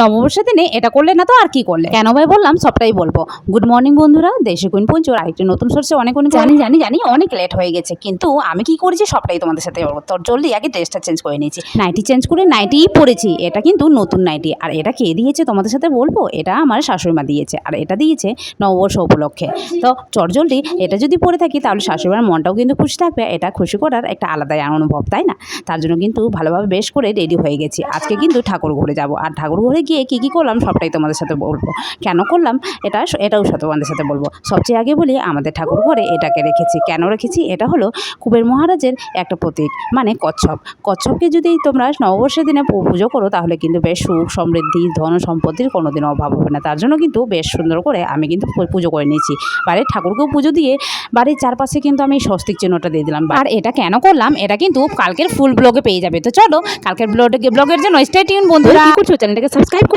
নববর্ষের দিনে এটা করলে না তো আর কি করলে? কেন ভাই বললাম সবটাই বলব। গুড মর্নিং বন্ধুরা। দেশে কুইন পঞ্চুর আরেকটি নতুন সোর্সে অনেক অনেক জানি জানি জানি অনেক লেট হয়ে গেছে। কিন্তু আমি কি করেছি সবটাই তোমাদের সাথে বলব। তোর জলদি আগে ড্রেসটা চেঞ্জ করে নিয়েছি। নাইটি চেঞ্জ করে নাইটিই পরেছি। এটা কিন্তু নতুন নাইটি আর এটা কে দিয়েছে তোমাদের সাথে বলব? এটা আমার শাশুড়ি মা দিয়েছে। আর এটা দিয়েছে নববর্ষ উপলক্ষে। তো চটজলদি এটা যদি পরে থাকি তাহলে শাশুড়িমার মনটাও কিন্তু খুশি থাকবে। এটা খুশি করার একটা আলাদাই অনুভব তাই না? তার জন্য কিন্তু ভালোভাবে বেশ করে রেডি হয়ে গেছি। আজকে কিন্তু ঠাকুর ঘরে যাব। আর ঠাকুর ঘরে গিয়ে কী কী করলাম? সবটাই তোমাদের সাথে বলব। কেন করলাম? এটা এটাও সাথে তোমাদের সাথে বলব। সবচেয়ে আগে বলি আমাদের ঠাকুর ঘরে এটাকে রেখেছি। কেন রেখেছি? এটা হলো কুবের মহারাজের একটা প্রতীক মানে কচ্ছপ। কচ্ছপকে যদি তোমরা নববর্ষের দিনে পুজো করো তাহলে কিন্তু বেশ সুখ সমৃদ্ধি ধন সম্পত্তির কোনো দিন অভাব হবে না। তার জন্য কিন্তু বেশ সুন্দর করে আমি কিন্তু পুজো করে নিয়েছি। বাড়ির ঠাকুরকেও পুজো দিয়ে বাড়ির চারপাশে কিন্তু আমি স্বস্তিক চিহ্নটা দিয়ে দিলাম। আর এটা কেন করলাম? এটা কিন্তু কালকের ফুল ব্লগে পেয়ে যাবে। তো চলো কালকের ব্লগে ব্লগের জন্য স্টে টিউন বন্ধুরা। করছ চ্যানেলটাকে সাবস্ক্রাইব